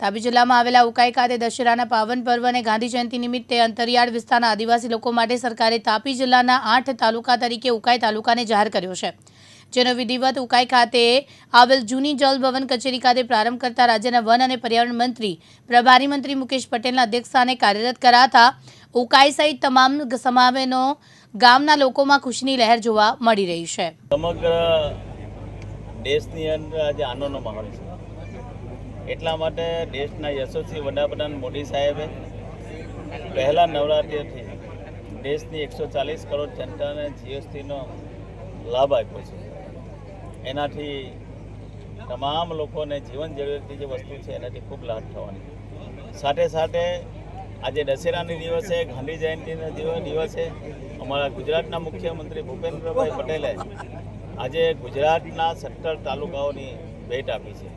તાપી જિલ્લામાં આવેલા ઉકાઈ ખાતે દશેરાના પાવન પર્વ અને ગાંધી જયંતિ નિમિત્તે અંતરિયાળ વિસ્તારના આદિવાસી લોકો માટે સરકારે તાપી જિલ્લાના આઠ તાલુકા તરીકે ઉકાઈ તાલુકાને જાહેર કર્યો છે. જેનો વિધિવત ઉકાઈ ખાતે આવેલ જૂની જલ ભવન કચેરી ખાતે પ્રારંભ કરતા રાજ્યના વન અને પર્યાવરણ મંત્રી, પ્રભારી મંત્રી મુકેશ પટેલના અધ્યક્ષસ્થાને કાર્યરત કરાતા ઉકાઈ સહિત તમામ સમાવેનો ગામના લોકોમાં ખુશીની લહેર જોવા મળી રહી છે. સમગ્ર દેશની અંદર આજે આનંદનો માહોલ છે. એટલા માટે દેશના યશસ્વી વડાપ્રધાન મોદી સાહેબે પહેલા નવરાત્રિથી દેશની એકસો ચાલીસ કરોડ જનતાને જીએસટીનો લાભ આપ્યો છે. એનાથી તમામ લોકોને જીવન જરૂરિયાતની જે વસ્તુ છે, એનાથી ખૂબ લાભ થવાની. સાથે સાથે આજે દશેરાની દિવસે ગાંધી જયંતિના દિવસે અમારા ગુજરાતના મુખ્યમંત્રી ભૂપેન્દ્રભાઈ પટેલે આજે ગુજરાતના સત્તર તાલુકાઓની ભેટ આપી છે.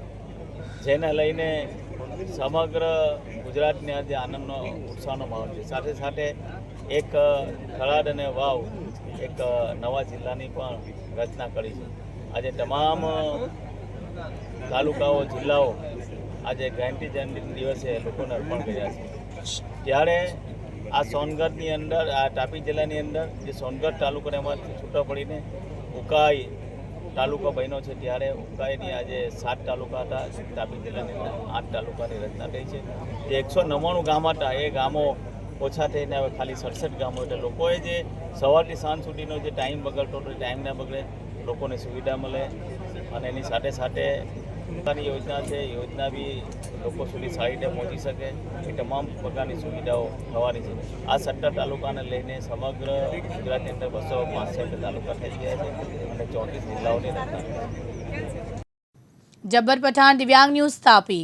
જેને લઈને સમગ્ર ગુજરાતને આજે આનંદનો, ઉત્સાહનો માહોલ છે. સાથે સાથે એક ખળાડ અને વાવ એક નવા જિલ્લાની પણ રચના કરી છે. આજે તમામ તાલુકાઓ, જિલ્લાઓ આજે ગાંધી જયંતિ દિવસે લોકોને અર્પણ કર્યા છે. ત્યારે આ સોનગઢની અંદર, આ તાપી જિલ્લાની અંદર, જે સોનગઢ તાલુકાને એમાંથી છૂટા પડીને ઉકાઈ તાલુકો બન્યો છે ત્યારે ઉકાઈની આજે સાત તાલુકા હતા તાપી જિલ્લાની અંદર આઠ તાલુકાની રચના થઈ છે. જે એકસો નવ્વાણું ગામ હતા, એ ગામો ઓછા થઈને હવે ખાલી સડસઠ ગામો એટલે લોકોએ જે સવારથી સાંજ સુધીનો જે ટાઈમ બગડતો હતો ટાઈમ ના બગડે લોકોને સુવિધા મળે અને એની સાથે સાથે પોતાની યોજના છે યોજના બી લોકો સુધી સારી રીતે પહોંચી શકે. એ તમામ પ્રકારની સુવિધાઓ થવાની છે. આ સત્તર તાલુકાને લઈને સમગ્ર ગુજરાતની અંદર બસો પાસઠ તાલુકા થઈ ગયા છે અને ચોત્રીસ જિલ્લાઓની જબ્બર પઠાણ દિવ્યાંગ ન્યૂઝ તાપી.